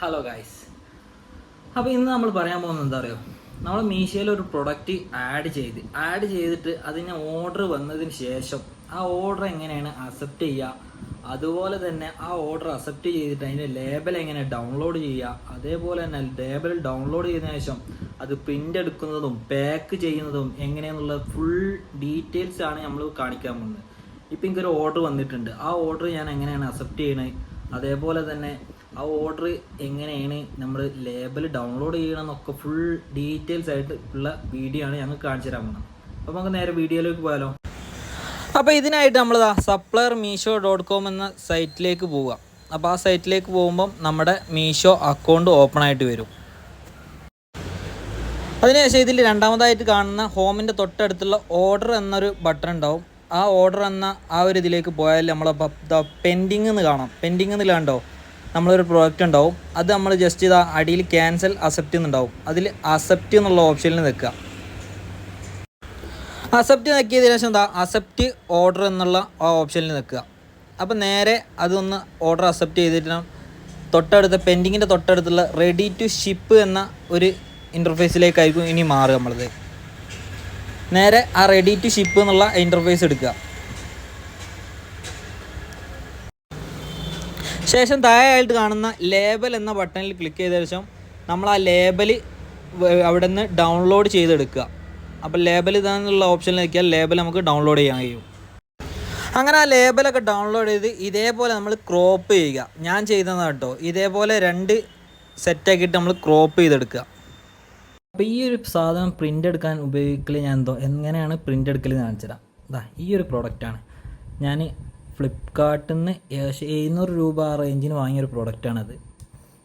Hello guys അപ്പോൾ ഇന്ന് നമ്മൾ പറയാൻ പോകുന്നത് എന്താ പറയുക നമ്മൾ മീഷോയിൽ ഒരു പ്രൊഡക്റ്റ് ആഡ് ചെയ്ത് ആഡ് ചെയ്തിട്ട് അതിന് ഓർഡർ വന്നതിന് ശേഷം ആ ഓർഡർ എങ്ങനെയാണ് അക്സെപ്റ്റ് ചെയ്യുക? അതുപോലെ തന്നെ ആ ഓർഡർ അക്സെപ്റ്റ് ചെയ്തിട്ട് അതിന്റെ ലേബൽ എങ്ങനെ ഡൗൺലോഡ് ചെയ്യുക? അതേപോലെ തന്നെ ലേബൽ ഡൗൺലോഡ് ചെയ്തതിനു ശേഷം അത് പ്രിന്റ് എടുക്കുന്നതും പാക്ക് ചെയ്യുന്നതും എങ്ങനെയാണെന്നുള്ള ഫുൾ ഡീറ്റെയിൽസ് ആണ് നമ്മൾ കാണിക്കാൻ പോകുന്നത്. ഇപ്പം എനിക്കൊരു ഓർഡർ വന്നിട്ടുണ്ട്. ആ ഓർഡർ ഞാൻ എങ്ങനെയാണ് അക്സെപ്റ്റ് ചെയ്യണത് അതേപോലെ തന്നെ ആ ഓർഡർ എങ്ങനെയാണ് നമ്മൾ ലേബൽ ഡൗൺലോഡ് ചെയ്യണം എന്നൊക്കെ ഫുൾ ഡീറ്റെയിൽസ് ആയിട്ട് ഉള്ള വീഡിയോ ആണ് ഞങ്ങൾ കാണിച്ചു തരാൻ പോകുന്നത് അപ്പോൾ നമുക്ക് നേരെ വീഡിയോയിലേക്ക് പോയാലോ? അപ്പോൾ ഇതിനായിട്ട് നമ്മൾ സപ്ലയർ മീഷോ ഡോട്ട് കോം എന്ന സൈറ്റിലേക്ക് പോവുക. അപ്പോൾ ആ സൈറ്റിലേക്ക് പോകുമ്പം നമ്മുടെ മീഷോ അക്കൗണ്ട് ഓപ്പൺ ആയിട്ട് വരും. അതിനുശേഷം ഇതിൽ രണ്ടാമതായിട്ട് കാണുന്ന ഹോമിന്റെ തൊട്ടടുത്തുള്ള ഓർഡർ എന്നൊരു ബട്ടൺ ഉണ്ടാവും. ആ ഓർഡർ എന്ന ആ ഒരു ഇതിലേക്ക് പോയാൽ നമ്മൾ പെൻഡിങ് എന്ന് കാണാം. പെൻഡിങ് എന്നില്ല കണ്ടോ നമ്മളൊരു പ്രോഡക്റ്റ് ഉണ്ടാവും. അത് നമ്മൾ ജസ്റ്റ് ഇതാ അടിയിൽ ക്യാൻസൽ അക്സെപ്റ്റ് എന്നുണ്ടാവും അതിൽ അക്സെപ്റ്റ് എന്നുള്ള ഓപ്ഷനിൽ നിൽക്കുക. അക്സെപ്റ്റ് നിൽക്കിയതിന് ശേഷം എന്താ? അക്സെപ്റ്റ് ഓർഡർ എന്നുള്ള ആ ഓപ്ഷനിൽ നിൽക്കുക. അപ്പോൾ നേരെ അതൊന്ന് ഓർഡർ അക്സെപ്റ്റ് ചെയ്തിട്ട് തൊട്ടടുത്ത പെൻഡിങ്ങിന്റെ തൊട്ടടുത്തുള്ള റെഡി ടു ഷിപ്പ് എന്ന ഒരു ഇന്റർഫേസിലേക്കായിരിക്കും ഇനി മാറുക നമ്മളത്. നേരെ ആ റെഡി ടു ഷിപ്പ് എന്നുള്ള ഇന്റർഫേസ് എടുക്കുക. ശേഷം താഴെയായിട്ട് കാണുന്ന ലേബൽ എന്ന ബട്ടണിൽ ക്ലിക്ക് ചെയ്ത ശേഷം നമ്മൾ ആ ലേബൽ അവിടെ നിന്ന് ഡൗൺലോഡ് ചെയ്തെടുക്കുക. അപ്പോൾ ലേബൽ ഇതാണെന്നുള്ള ഓപ്ഷനിൽ നോക്കിയാൽ ലേബൽ നമുക്ക് ഡൗൺലോഡ് ചെയ്യാൻ കഴിയും. അങ്ങനെ ആ ലേബലൊക്കെ ഡൗൺലോഡ് ചെയ്ത് ഇതേപോലെ നമ്മൾ ക്രോപ്പ് ചെയ്യുക. ഞാൻ ചെയ്തതാണ് കേട്ടോ. ഇതേപോലെ രണ്ട് സെറ്റാക്കിയിട്ട് നമ്മൾ ക്രോപ്പ് ചെയ്തെടുക്കുക. അപ്പോൾ ഈ ഒരു സാധനം പ്രിന്റ് എടുക്കാൻ ഉപയോഗിക്കൽ ഞാൻ എന്തോ എങ്ങനെയാണ് പ്രിന്റ് എടുക്കൽ കാണിച്ചു തരാം ഈ ഒരു പ്രോഡക്റ്റാണ് ഞാൻ ഫ്ലിപ്കാർട്ടിൽ നിന്ന് ഏകദേശം എഴുന്നൂറ് രൂപ ആ റേഞ്ചിന് വാങ്ങിയൊരു പ്രോഡക്റ്റാണത്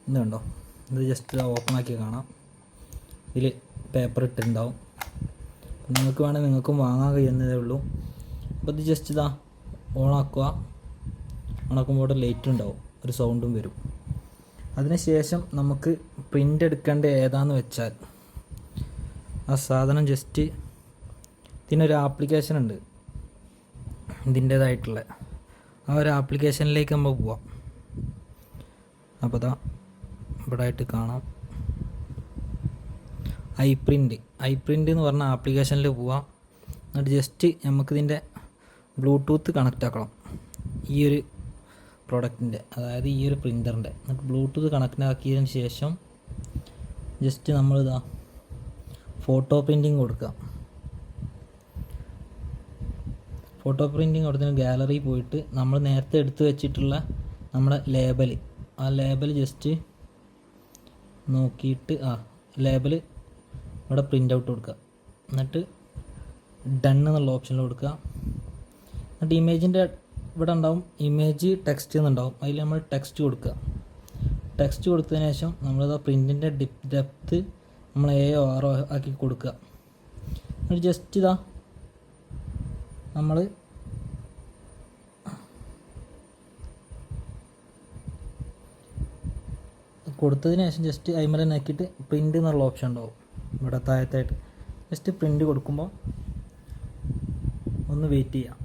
ഇതുണ്ടോ ഇത് ജസ്റ്റ് ഓപ്പൺ ആക്കി കാണാം. ഇതിൽ പേപ്പർ ഇട്ടിട്ടുണ്ടാവും. നിങ്ങൾക്ക് വേണമെങ്കിൽ നിങ്ങൾക്കും വാങ്ങാൻ കഴിയുന്നതേ ഉള്ളൂ. അപ്പോൾ ഇത് ജസ്റ്റ് ഇതാ ഓണാക്കുക ഓണാക്കുമ്പോൾ ലൈറ്റ് ഉണ്ടാവും. ഒരു സൗണ്ടും വരും. അതിനുശേഷം നമുക്ക് പ്രിന്റ് എടുക്കേണ്ട ഏതാന്ന് വെച്ചാൽ ആ സാധനം ജസ്റ്റ് ഇതിനൊരു ആപ്ലിക്കേഷൻ ഉണ്ട്. ഇതിന്റേതായിട്ടുള്ള ആ ഒരു ആപ്ലിക്കേഷനിലേക്ക് നമ്മൾ പോവാം. അപ്പോൾ ഇതാ ഇവിടെ ആയിട്ട് കാണാം. ഐ പ്രിന്റ് ഐ പ്രിന്റ് എന്ന് പറഞ്ഞ ആപ്ലിക്കേഷനിൽ പോവാം. എന്നിട്ട് ജസ്റ്റ് നമുക്കിതിന്റെ ബ്ലൂടൂത്ത് കണക്റ്റ് ആക്കണം. ഈ ഒരു പ്രോഡക്റ്റിന്റെ അതായത് ഈ ഒരു പ്രിന്ററിന്റെ എന്നിട്ട് ബ്ലൂടൂത്ത് കണക്റ്റ് ആക്കിയതിന് ശേഷം ജസ്റ്റ് നമ്മളിതാ ഫോട്ടോ പ്രിന്റിങ് കൊടുക്കുക ഫോട്ടോ പ്രിന്റിങ് കൊടുത്തതിന് ഗാലറി പോയിട്ട് നമ്മൾ നേരത്തെ എടുത്തു വെച്ചിട്ടുള്ള നമ്മുടെ ലേബൽ ആ ലേബൽ ജസ്റ്റ് നോക്കിയിട്ട് ആ ലേബൽ ഇവിടെ പ്രിന്റ് ഔട്ട് കൊടുക്കുക. എന്നിട്ട് ഡൺ എന്നുള്ള ഓപ്ഷനിൽ കൊടുക്കുക. എന്നിട്ട് ഇമേജിന്റെ ഇവിടെ ഉണ്ടാവും ഇമേജ് ടെക്സ്റ്റ് എന്നുണ്ടാവും. അതിൽ നമ്മൾ ടെക്സ്റ്റ് കൊടുക്കുക. ടെക്സ്റ്റ് കൊടുത്തതിന് ശേഷം നമ്മളിത് പ്രിന്റിന്റെ ഡിപ് ഡെപ്ത്ത് നമ്മൾ എയോ ആറോ ആക്കി കൊടുക്കുക. എന്നിട്ട് ജസ്റ്റ് ഇതാ നമ്മൾ കൊടുത്തതിന് ശേഷം ജസ്റ്റ് അയിമൽ തന്നെ ആക്കിയിട്ട് പ്രിന്റ് എന്നുള്ള ഓപ്ഷൻ ഉണ്ടാവും. ഇവിടെ താഴത്തായിട്ട്. ജസ്റ്റ് പ്രിന്റ് കൊടുക്കുമ്പോൾ ഒന്ന് വെയിറ്റ് ചെയ്യാം.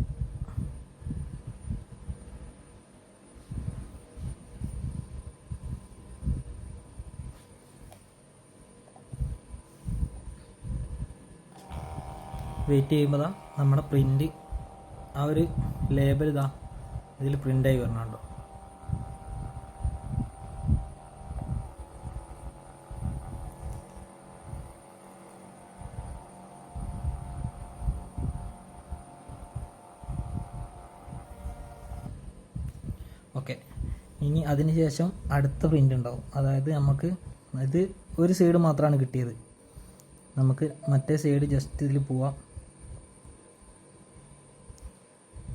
വെയിറ്റ് ചെയ്യുമ്പോൾ ദാ നമ്മുടെ പ്രിന്റ് ആ ഒരു ലേബൽ ഇതാ ഇതിൽ പ്രിന്റായി വരണുണ്ടോ. ഓക്കെ ഇനി അതിന് ശേഷം അടുത്ത പ്രിന്റ് ഉണ്ടാവും. അതായത് നമുക്ക് ഇത് ഒരു സൈഡ് മാത്രമാണ് കിട്ടിയത്. നമുക്ക് മറ്റേ സൈഡ് ജസ്റ്റ് ഇതിൽ പോവാം.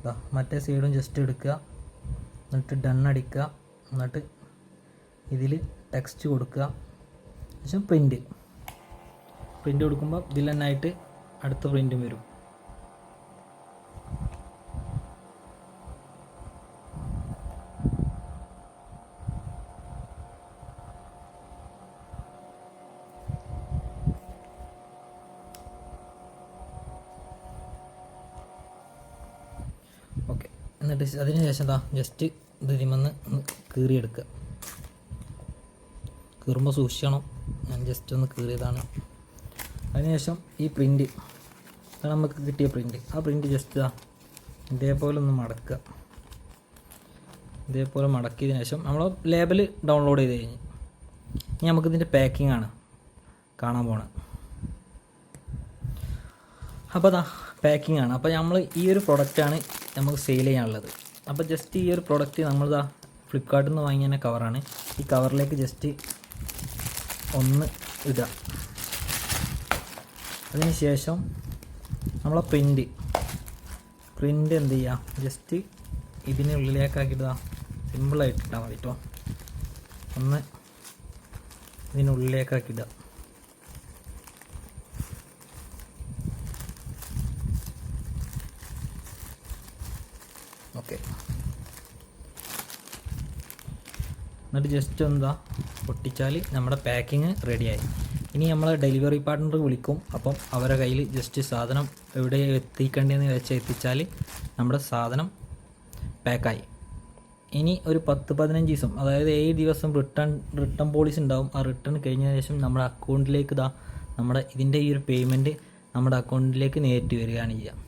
ദാ മറ്റേ സൈഡും ജസ്റ്റ് എടുക്കുക. എന്നിട്ട് ഡൺ അടിക്കുക. എന്നിട്ട് ഇതിൽ ടെക്സ്റ്റ് കൊടുക്കുക. ശേഷം പ്രിന്റ് പ്രിന്റ് കൊടുക്കുമ്പോൾ ഇതിൽ തന്നെ ആയിട്ട് അടുത്ത പ്രിന്റും വരും ഓക്കെ എന്നിട്ട് അതിന് ശേഷം എന്താ ജസ്റ്റ് ഇത് കീറി കീറിയെടുക്കുക കീറുമ്പോൾ സൂക്ഷിക്കണം. ഞാൻ ജസ്റ്റ് ഒന്ന് കീറിയതാണ്. അതിനുശേഷം ഈ പ്രിന്റ് ഇതാണ് നമുക്ക് കിട്ടിയ പ്രിന്റ് ആ പ്രിന്റ് ജസ്റ്റ് ഇതാ ഇതേപോലെ ഒന്ന് മടക്കുക ഇതേപോലെ മടക്കിയതിന് ശേഷം നമ്മൾ ലേബൽ ഡൗൺലോഡ് ചെയ്ത് കഴിഞ്ഞ്. ഇനി നമുക്കിതിന്റെ പാക്കിംഗ് ആണ് കാണാൻ പോണത് അപ്പോൾ അതാ പാക്കിംഗ് ആണ്. അപ്പോൾ നമ്മൾ ഈ ഒരു പ്രൊഡക്റ്റാണ് നമുക്ക് സെയിൽ ചെയ്യാനുള്ളത്. അപ്പോൾ ജസ്റ്റ് ഈ ഒരു പ്രൊഡക്റ്റ് നമ്മളിതാ ഫ്ലിപ്പ്കാർട്ടിൽ നിന്ന് വാങ്ങിയ കവറാണ് ഈ കവറിലേക്ക് ജസ്റ്റ് ഒന്ന് ഇടുക അതിന് ശേഷം നമ്മളെ പ്രിന്റ് പ്രിന്റ് എന്ത് ചെയ്യുക ജസ്റ്റ് ഇതിനുള്ളിലേക്കാക്കിയിടുക സിമ്പിളായിട്ട് ഇട്ടാൽ മതി കേട്ടോ ഒന്ന് ഇതിനുള്ളിലേക്കാക്കിയിടുക ഓക്കെ. എന്നിട്ട് ജസ്റ്റ് എന്താ? പൊട്ടിച്ചാൽ നമ്മുടെ പാക്കിങ് റെഡിയായി ഇനി നമ്മൾ ഡെലിവറി പാർട്ട്ണർ വിളിക്കും. അപ്പം അവരുടെ കയ്യിൽ ജസ്റ്റ് സാധനം എവിടെ എത്തിക്കേണ്ടതെന്ന് വെച്ച് എത്തിച്ചാൽ നമ്മുടെ സാധനം പാക്കായി ഇനി ഒരു പത്ത് പതിനഞ്ച് ദിവസം അതായത് ഏഴ് ദിവസം റിട്ടേൺ റിട്ടേൺ പോളിസി ഉണ്ടാവും. ആ റിട്ടേൺ കഴിഞ്ഞ ശേഷം നമ്മുടെ അക്കൗണ്ടിലേക്ക് ഇതാ നമ്മുടെ ഇതിന്റെ ഈ ഒരു പേയ്മെന്റ് നമ്മുടെ അക്കൗണ്ടിലേക്ക് നേരിട്ട് വരികയാണ് ചെയ്യുക.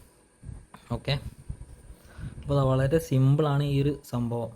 ഓക്കെ അപ്പോൾ വളരെ സിമ്പിളാണ് ഈ ഒരു സംഭവം.